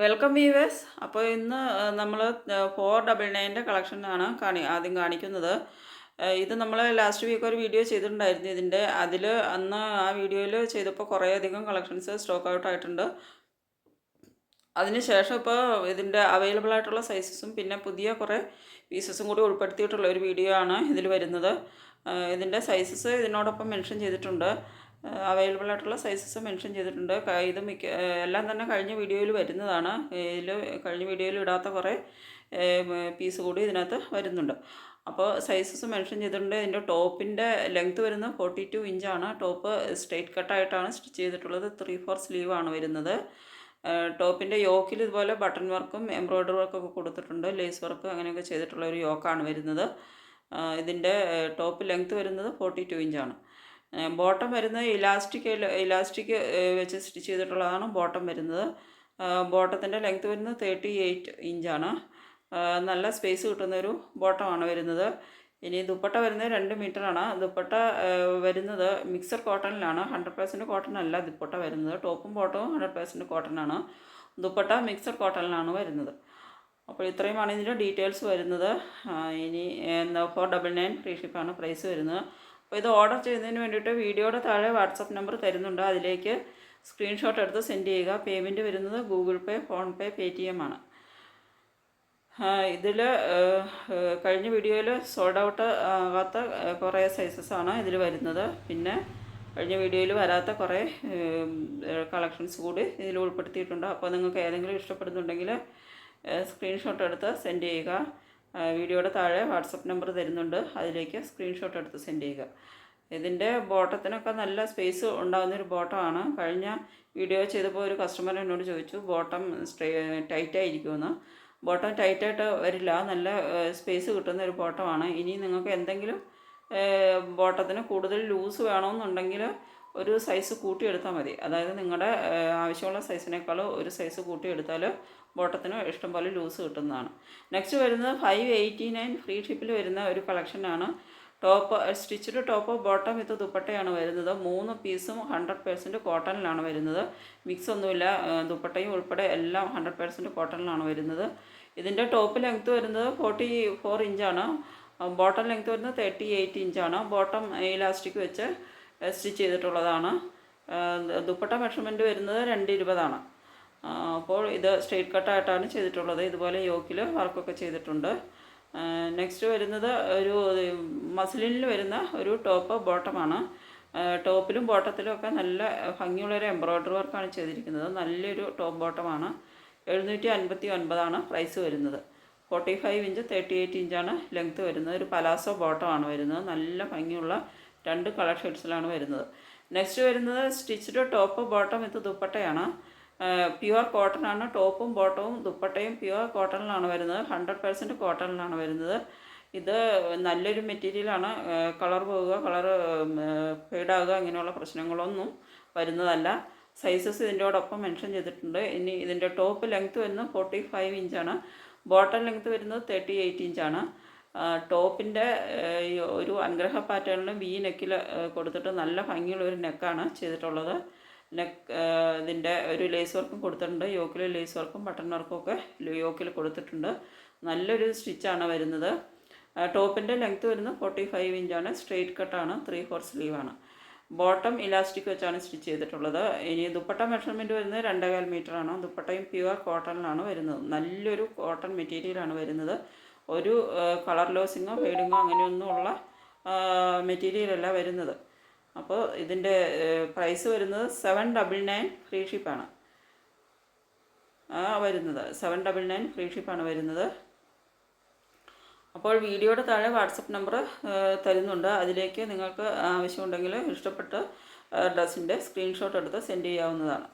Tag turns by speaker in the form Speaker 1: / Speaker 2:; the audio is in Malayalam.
Speaker 1: വെൽക്കം വ്യൂവേഴ്സ് അപ്പോൾ ഇന്ന് നമ്മൾ ഫോർ ഡബിൾ നയന്റെ കളക്ഷനാണ് കാണി ആദ്യം കാണിക്കുന്നത്. ഇത് നമ്മൾ ലാസ്റ്റ് വീക്ക് ഒരു വീഡിയോ ചെയ്തിട്ടുണ്ടായിരുന്നു ഇതിന്റെ അതിൽ അന്ന് ആ വീഡിയോയിൽ ചെയ്തപ്പോൾ കുറേയധികം കളക്ഷൻസ് സ്റ്റോക്ക് ഔട്ട് ആയിട്ടുണ്ട്. അതിനുശേഷം ഇപ്പോൾ ഇതിന്റെ അവൈലബിൾ ആയിട്ടുള്ള സൈസസും പിന്നെ പുതിയ കുറേ പീസസും കൂടി ഉൾപ്പെടുത്തിയിട്ടുള്ള ഒരു വീഡിയോ ആണ് ഇതിൽ വരുന്നത്. ഇതിന്റെ സൈസസ് ഇതിനോടൊപ്പം മെൻഷൻ ചെയ്തിട്ടുണ്ട്. അവൈലബിൾ ആയിട്ടുള്ള സൈസസ് മെൻഷൻ ചെയ്തിട്ടുണ്ട്. ഇത് മിക്ക എല്ലാം തന്നെ കഴിഞ്ഞ വീഡിയോയിൽ വരുന്നതാണ്. ഇതിൽ കഴിഞ്ഞ വീഡിയോയിൽ ഇടാത്ത കുറേ പീസ് കൂടി ഇതിനകത്ത് വരുന്നുണ്ട്. അപ്പോൾ സൈസസ് മെൻഷൻ ചെയ്തിട്ടുണ്ട്. ഇതിന്റെ ടോപ്പിന്റെ ലെങ്ത് വരുന്നത് ഫോർട്ടി ടു ഇഞ്ചാണ് ടോപ്പ് സ്ട്രെയിറ്റ് കട്ടായിട്ടാണ് സ്റ്റിച്ച് ചെയ്തിട്ടുള്ളത്. ത്രീ ഫോർ സ്ലീവാണ് വരുന്നത്. ടോപ്പിന്റെ യോക്കിൽ ഇതുപോലെ ബട്ടൺ വർക്കും എംബ്രോയ്ഡറി വർക്കൊക്കെ കൊടുത്തിട്ടുണ്ട്. ലേസ് വർക്ക് അങ്ങനെയൊക്കെ ചെയ്തിട്ടുള്ള ഒരു യോക്കാണ് വരുന്നത്. ഇതിന്റെ ടോപ്പ് ലെങ്ത് വരുന്നത് ഫോർട്ടി ടു ഇഞ്ചാണ് ബോട്ടം വരുന്നത് ഇലാസ്റ്റിക് ഇലാസ്റ്റിക് വെച്ച് സ്റ്റിച്ച് ചെയ്തിട്ടുള്ളതാണ് ബോട്ടം വരുന്നത്. ബോട്ടത്തിന്റെ ലെങ്ത്ത് വരുന്നത് തേർട്ടി എയ്റ്റ് ഇഞ്ചാണ്. നല്ല സ്പേസ് കിട്ടുന്നൊരു ബോട്ടമാണ് വരുന്നത്. ഇനി ദുപ്പട്ട വരുന്നത് രണ്ട് മീറ്ററാണ്. ദുപ്പട്ട വരുന്നത് മിക്സർ കോട്ടണിലാണ്. ഹൺഡ്രഡ് പേഴ്സന്റ് കോട്ടൺ അല്ല ദുപ്പട്ട വരുന്നത്. ടോപ്പും ബോട്ടവും ഹൺഡ്രഡ് പേഴ്സന്റ് കോട്ടണാണ്. ദുപ്പട്ട മിക്സർ കോട്ടണിലാണ് വരുന്നത്. അപ്പോൾ ഇത്രയുമാണ് ഇതിന്റെ ഡീറ്റെയിൽസ് വരുന്നത്. ഇനി ഫോർ ഡബിൾ നയൻ ഫ്രീ ഷിപ്പാണ് പ്രൈസ് വരുന്നത്. അപ്പോൾ ഇത് ഓർഡർ ചെയ്യുന്നതിന് വേണ്ടിയിട്ട് വീഡിയോയുടെ താഴെ വാട്സപ്പ് നമ്പർ തരുന്നുണ്ട്. അതിലേക്ക് സ്ക്രീൻഷോട്ട് എടുത്ത് സെൻഡ് ചെയ്യുക. പേയ്മെന്റ് വരുന്നത് Google Pay PhonePe T M ആണ് ഇതിൽ കഴിഞ്ഞ വീഡിയോയിൽ സോൾഡ് ഔട്ട് ആകാത്ത കുറേ സൈസസ് ആണ് ഇതിൽ വരുന്നത്. പിന്നെ കഴിഞ്ഞ വീഡിയോയിൽ വരാത്ത കുറേ കളക്ഷൻസ് കൂടി ഇതിൽ ഉൾപ്പെടുത്തിയിട്ടുണ്ട്. അപ്പോൾ നിങ്ങൾക്ക് ഏതെങ്കിലും ഇഷ്ടപ്പെടുന്നുണ്ടെങ്കിൽ സ്ക്രീൻഷോട്ട് എടുത്ത് സെൻഡ് ചെയ്യുക. വീഡിയോയുടെ താഴെ വാട്സപ്പ് നമ്പർ തരുന്നുണ്ട്. അതിലേക്ക് സ്ക്രീൻഷോട്ട് എടുത്ത് സെൻഡ് ചെയ്യുക. ഇതിന്റെ ബോട്ടത്തിനൊക്കെ നല്ല സ്പേസ് ഉണ്ടാകുന്നൊരു ബോട്ടമാണ്. കഴിഞ്ഞ വീഡിയോ ചെയ്തപ്പോൾ ഒരു കസ്റ്റമർ എന്നോട് ചോദിച്ചു ബോട്ടം സ്ട്രേ ടൈറ്റായിരിക്കുമെന്ന്. ബോട്ടം ടൈറ്റായിട്ട് വരില്ല. നല്ല സ്പേസ് കിട്ടുന്ന ഒരു ബോട്ടമാണ്. ഇനി നിങ്ങൾക്ക് എന്തെങ്കിലും ബോട്ടത്തിന് കൂടുതൽ ലൂസ് വേണമെന്നുണ്ടെങ്കിൽ ഒരു സൈസ് കൂട്ടിയെടുത്താൽ മതി. അതായത് നിങ്ങളുടെ ആവശ്യമുള്ള സൈസിനേക്കാൾ ഒരു സൈസ് കൂട്ടിയെടുത്താൽ ബോട്ടത്തിന് ഇഷ്ടംപോലെ ലൂസ് കിട്ടുന്നതാണ്. നെക്സ്റ്റ് വരുന്നത് ഫൈവ് എയ്റ്റി നയൻ ഫ്രീ ഷിപ്പിൽ വരുന്ന ഒരു കളക്ഷനാണ് top stitched top bottom with ദുപ്പട്ടയാണ് വരുന്നത്. മൂന്ന് പീസും ഹൺഡ്രഡ് പേഴ്സന്റ് കോട്ടണിലാണ് വരുന്നത്. മിക്സ് ഒന്നുമില്ല. ദുപ്പട്ടയും ഉൾപ്പെടെ എല്ലാം ഹൺഡ്രഡ് പേഴ്സന്റ് കോട്ടണിലാണ് വരുന്നത്. ഇതിന്റെ ടോപ്പ് ലെങ്ത്ത് വരുന്നത് ഫോർട്ടി ഫോർ ഇഞ്ചാണ് ബോട്ടം ലെങ്ത്ത് വരുന്നത് തേർട്ടി എയ്റ്റ് ഇഞ്ചാണ് ബോട്ടം ഇലാസ്റ്റിക് വെച്ച് സ്റ്റിച്ച് ചെയ്തിട്ടുള്ളതാണ്. ദുപ്പട്ട മെഷർമെന്റ് വരുന്നത് രണ്ട് ഇരുപതാണ് അപ്പോൾ ഇത് സ്ട്രെയിറ്റ് കട്ടായിട്ടാണ് ചെയ്തിട്ടുള്ളത്. ഇതുപോലെ യോക്കിൽ വർക്കൊക്കെ ചെയ്തിട്ടുണ്ട്. നെക്സ്റ്റ് വരുന്നത് ഒരു മസ്ലിനിൽ വരുന്ന ഒരു ടോപ്പ് ബോട്ടമാണ്. ടോപ്പിലും ബോട്ടത്തിലും ഒക്കെ നല്ല ഭംഗിയുള്ളൊരു എംബ്രോയ്ഡറി വർക്കാണ് ചെയ്തിരിക്കുന്നത്. നല്ലൊരു ടോപ്പ് ബോട്ടമാണ്. എഴുന്നൂറ്റി അൻപത്തി ഒൻപതാണ് പ്രൈസ് വരുന്നത്. Forty five inch thirty eight ഇഞ്ചാണ് ലെങ്ത്ത് വരുന്നത്. ഒരു പലാസോ ബോട്ടമാണ് വരുന്നത്. നല്ല ഭംഗിയുള്ള രണ്ട് കളർ ഷെയ്ഡ്സിലാണ് വരുന്നത്. നെക്സ്റ്റ് വരുന്നത് സ്റ്റിച്ച്ഡ് ടോപ്പ് ബോട്ടം ഇത് ദുപ്പട്ടയാണ്. പ്യുവർ കോട്ടൺ ആണ് ടോപ്പും ബോട്ടവും ദുപ്പട്ടയും പ്യുവർ കോട്ടണിലാണ് വരുന്നത്. ഹൺഡ്രഡ് പെർസെന്റ് കോട്ടണിലാണ് വരുന്നത്. ഇത് നല്ലൊരു മെറ്റീരിയലാണ്. കളർ പോവുക കളർ ഫെയ്ഡാകുക ഇങ്ങനെയുള്ള പ്രശ്നങ്ങളൊന്നും വരുന്നതല്ല. സൈസസ് ഇതിന്റെയോടൊപ്പം മെൻഷൻ ചെയ്തിട്ടുണ്ട്. ഇനി ഇതിന്റെ ടോപ്പ് ലെങ്ത്ത് വരുന്നത് ഫോർട്ടി ഫൈവ് ഇഞ്ചാണ്. ബോട്ടം ലെങ്ത്ത് വരുന്നത് തേർട്ടി എയ്റ്റ് ഇഞ്ചാണ്. ടോപ്പിന്റെ ഒരു അനുഗ്രഹ പാറ്റേണിൽ വി നെക്കിൽ കൊടുത്തിട്ട് നല്ല ഭംഗിയുള്ള ഒരു നെക്കാണ് ചെയ്തിട്ടുള്ളത്. നെക്ക് ഇതിന്റെ ഒരു ലേസ് വർക്കും കൊടുത്തിട്ടുണ്ട്. യോക്കിൽ ലേസ് വർക്കും ബട്ടൺ വർക്കും ഒക്കെ യോക്കിൽ കൊടുത്തിട്ടുണ്ട്. നല്ലൊരു സ്റ്റിച്ചാണ് വരുന്നത്. ടോപ്പിന്റെ ലെങ്ത്ത് വരുന്നത് ഫോർട്ടി ഫൈവ് ഇഞ്ചാണ്. സ്ട്രെയിറ്റ് കട്ടാണ്. ത്രീ ഫോർ സ്ലീവാണ്. ബോട്ടം ഇലാസ്റ്റിക് വെച്ചാണ് സ്റ്റിച്ച് ചെയ്തിട്ടുള്ളത്. ഇനി ദുപ്പട്ട മെഷർമെന്റ് വരുന്നത് രണ്ടേകാൽ ആണ് ദുപ്പട്ടയും പ്യുവർ കോട്ടണിലാണ് വരുന്നത്. നല്ലൊരു കോട്ടൺ മെറ്റീരിയലാണ് വരുന്നത്. ഒരു കളർ ലോസിങ്ങോ ഫെയ്ഡിങ്ങോ അങ്ങനെയൊന്നുമുള്ള മെറ്റീരിയൽ അല്ല വരുന്നത്. അപ്പോൾ ഇതിന്റെ പ്രൈസ് വരുന്നത് സെവൻ ഡബിൾ നയൻ ഫ്രീ ഷിപ്പാണ് വരുന്നത്. സെവൻ ഡബിൾ നയൻ ഫ്രീ ഷിപ്പാണ് വരുന്നത്. അപ്പോൾ വീഡിയോയുടെ താഴെ വാട്സപ്പ് നമ്പർ തരുന്നുണ്ട്. അതിലേക്ക് നിങ്ങൾക്ക് ആവശ്യമുണ്ടെങ്കിൽ ഇഷ്ടപ്പെട്ട ഡ്രസ്സിന്റെ സ്ക്രീൻഷോട്ട് എടുത്ത് സെൻഡ് ചെയ്യാവുന്നതാണ്.